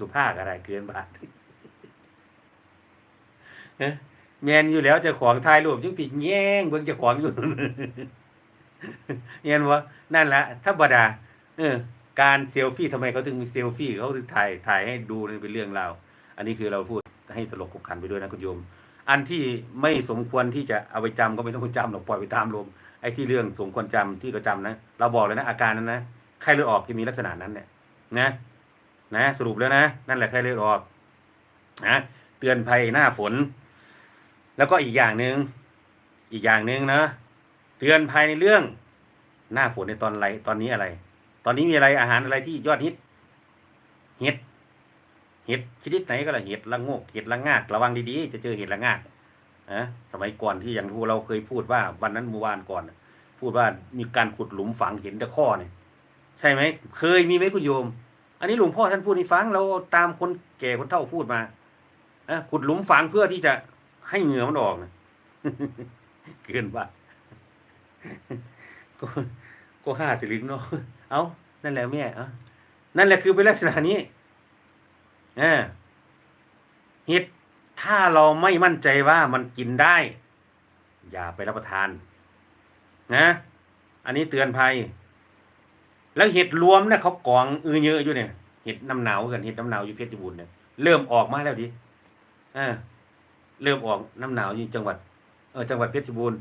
สุภาพอะไรเกินบาทเอ้อแมนอยู่แล้วจะของถ่ายรูปยังปิดแย่งเบิ่งจะของอยู่เห็นว่านั่นแหละธรรมดาเออ การเซลฟี่ทำไมเขาถึงมีเซลฟี่เขาถึงถ่ายถ่ายให้ดูนี่เป็นเรื่องราวอันนี้คือเราพูดให้ตลกขบขันไปด้วยนะคุณโยม อันที่ไม่สมควรที่จะเอาไปจำก็ไม่ต้องไปจำหรอกปล่อยไปตามลมไอ้ที่เรื่องสมควรจำที่ก็จำนะเราบอกเลยนะอาการนั้นนะไข้เลือดออกจะมีลักษณะนั้นเนี่ยนะ นะสรุปแล้วนะ นั่นแหละไข้เลือดออกนะเตือนภัยหน้าฝน แล้วก็อีกอย่างหนึ่งอีกอย่างหนึ่งนะเตือนภัยในเรื่องหน้าฝนในตอนไรตอนนี้อะไร ตอนนี้มีอะไรอาหารอะไรที่ยอดฮิตเห็ดเห็ดชนิดไหนก็ละเห็ดละงกเห็ดละงากระวังดีๆ จะเจอเห็ดละงากนะสมัยก่อนที่อย่างที่เราเคยพูดว่าวันนั้นเมื่อวานก่อน พูดว่ามีการขุดหลุมฝังเห็นต่ข้อเนี่ยใช่ไหมเคยมีไหมคุณโยม อันนี้หลวงพ่อท่านพูดให้ฟังเราตามคนแก่คนเฒ่าพูดมานะขุดหลุมฝังเพื่อที่จะให้เหงื่อมันออกนะเกินว่าก็ก็ห้าสิลิงเนาะเอานั่นแหละแม่เอานั่นแหละคือเป็นลักษณะนี้อ่าเห็ดถ้าเราไม่มั่นใจว่ามันกินได้ อย่าไปรับประทาน นะ อันนี้เตือนภัย แล้วเห็ดรวมเนี่ยเขากองอือเยอะอยู่เนี่ยเห็ดน้ำหนาวกันเห็ดน้ำหนาวอยู่เพชรบูรณ์เนี่ยเริ่มออกมาแล้วดิอ่าเริ่มออกน้ำหนาวอยู่จังหวัด เออจังหวัดเพชรบูรณ์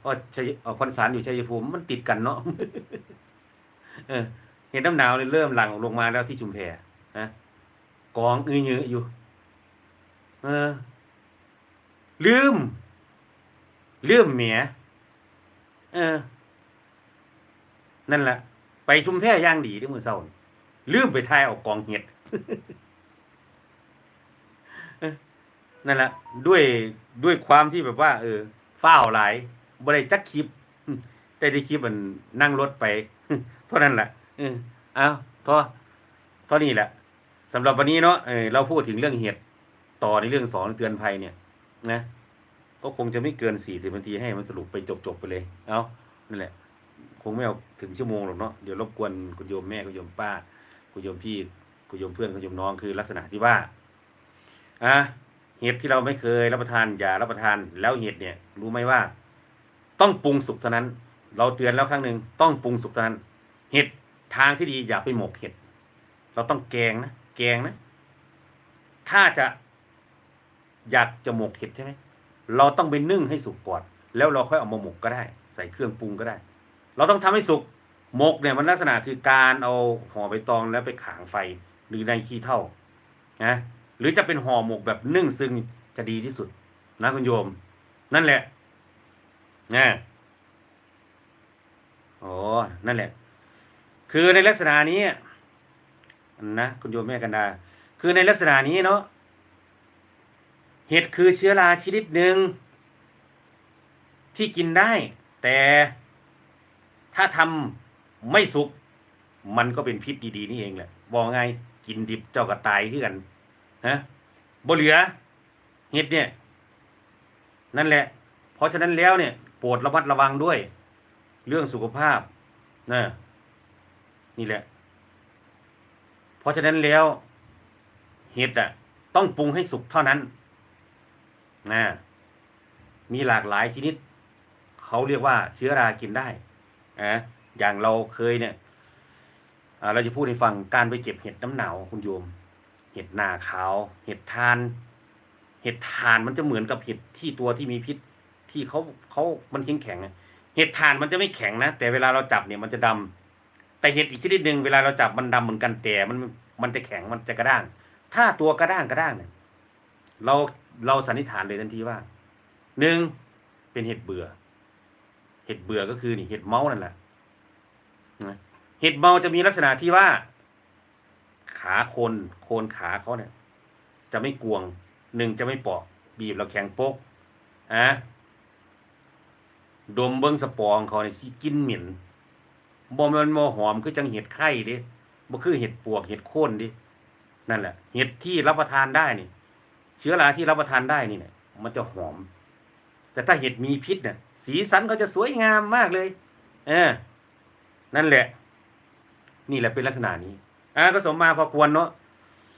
เพราะชัยอ่อคอนสารอยู่ชัยภูมิมันติดกันเนาะเออเห็นน้ำหนาวเลยเริ่มหลั่งลงมาแล้วที่ชุมแพนะกองอือเยอะอยู่ เออ ลืม ลืมเหมียเออ นั่นแหละ ไปชุมแพย่างดีที่มือเศร้าลืมไปทายเอากองเห็ดนั่นแหละด้วยด้วยความที่แบบว่า เออฝ้าหลายบ่ได้จักคลิปแต่ได้คลิปมันนั่งรถไปเท่านั้นแหละเออเอาทอท่านี้แหละสำหรับวันนี้เนาะเออเราพูดถึงเรื่องเห็ดต่อในเรื่องสอนเตือนภัยเนี่ย นะก็คงจะไม่เกินสี่สิบนาทีให้มันสรุปไปจบๆไปเลย เอานั่นแหละ คงไม่เอาถึงชั่วโมงหรอกเนาะเดี๋ยวรบกวนคุณโยมแม่คุณโยมป้าคุณโยมพี่คุณโยมเพื่อนคุณโยมน้องคือลักษณะที่ว่าอะเห็ดที่เราไม่เคยรับประทานอย่ารับประทานแล้วเห็ดเนี่ย รู้ไหมว่า ต้องปรุงสุกเท่านั้น เราเตือนแล้วครั้งหนึ่งต้องปรุงสุกเท่านั้น เห็ดทางที่ดีอย่าไปหมกเห็ด เราต้องแกงนะแกงนะ ถ้าจะอยากจะหมกเห็ดใช่ไหมเราต้องไปนึ่งให้สุกก่อนแล้วเราค่อยเอามาหมกก็ได้ ใส่เครื่องปรุงก็ได้ เราต้องทำให้สุกหมกเนี่ยมันลักษณะคือการเอาห่อใบตองแล้วไปขางไฟหรือในขี้เถ้านะหรือจะเป็นห่อหมกแบบนึ่งซึ่งจะดีที่สุด นะคุณโยม นั่นแหละนะโอ้นั่นแหละ คือในลักษณะนี้นะคุณโยมแม่กันดา คือในลักษณะนี้เนาะเห็ดคือเชื้อราชนิดหนึ่งที่กินได้ แต่ ถ้าทำไม่สุก มันก็เป็นพิษดีๆนี่เองแหละบอกไงกินดิบเจ้าก็ตายขึ้นกันนะบ่เหลือเห็ดเนี่ย นั่นแหละ เพราะฉะนั้นแล้วเนี่ยโปรดระมัดระวังด้วย เรื่องสุขภาพนะนี่แหละ เพราะฉะนั้นแล้ว เห็ดอะ ต้องปรุงให้สุกเท่านั้นนะมีหลากหลายชนิด เขาเรียกว่าเชื้อรากินได้ อะอย่างเราเคยเนี่ยเราจะพูดให้ฟังการไปเก็บเห็ดน้ำหนาวคุณโยม เห็ดนาขาว เห็ดทาน เห็ดทานมันจะเหมือนกับเห็ดที่ตัวที่มีพิษที่เขาเขามันแข็งแข็งเห็ดทานมันจะไม่แข็งนะแต่เวลาเราจับเนี่ยมันจะดำแต่เห็ดอีกชนิดหนึ่งเวลาเราจับมันดำเหมือนกันแต่มันมันจะแข็งมันจะกระด้าง ถ้าตัวกระด้างกระด้างเนี่ยเราเราสันนิษฐานเลยทันทีว่าหนึ่งเป็นเห็ดเบื่อ เห็ดเบื่อก็คือนี่เห็ดเมานั่นแหละเห็ดเมาจะมีลักษณะที่ว่า ขาโคนโคนขาเขาเนี่ย จะไม่กวงหนึ่งจะไม่เปาะบีบแล้วแข็งโป๊กอะดมเบิ้งสปองเขาเนี่ยสิกินเหม็นบ่แมันบ่หอมคือจังเห็ดไข่ดิบ่คือเห็ดปวกเห็ดโค่นดินั่นแหละ เห็ดที่รับประทานได้นี่ เชื้อราที่รับประทานได้นี่เนี่ยมันจะหอม แต่ถ้าเห็ดมีพิษเนี่ย สีสันเขาจะสวยงามมากเลย เออ นั่นแหละ นี่แหละเป็นลักษณะนี้อ่าก็สมมาพอควรเนาะ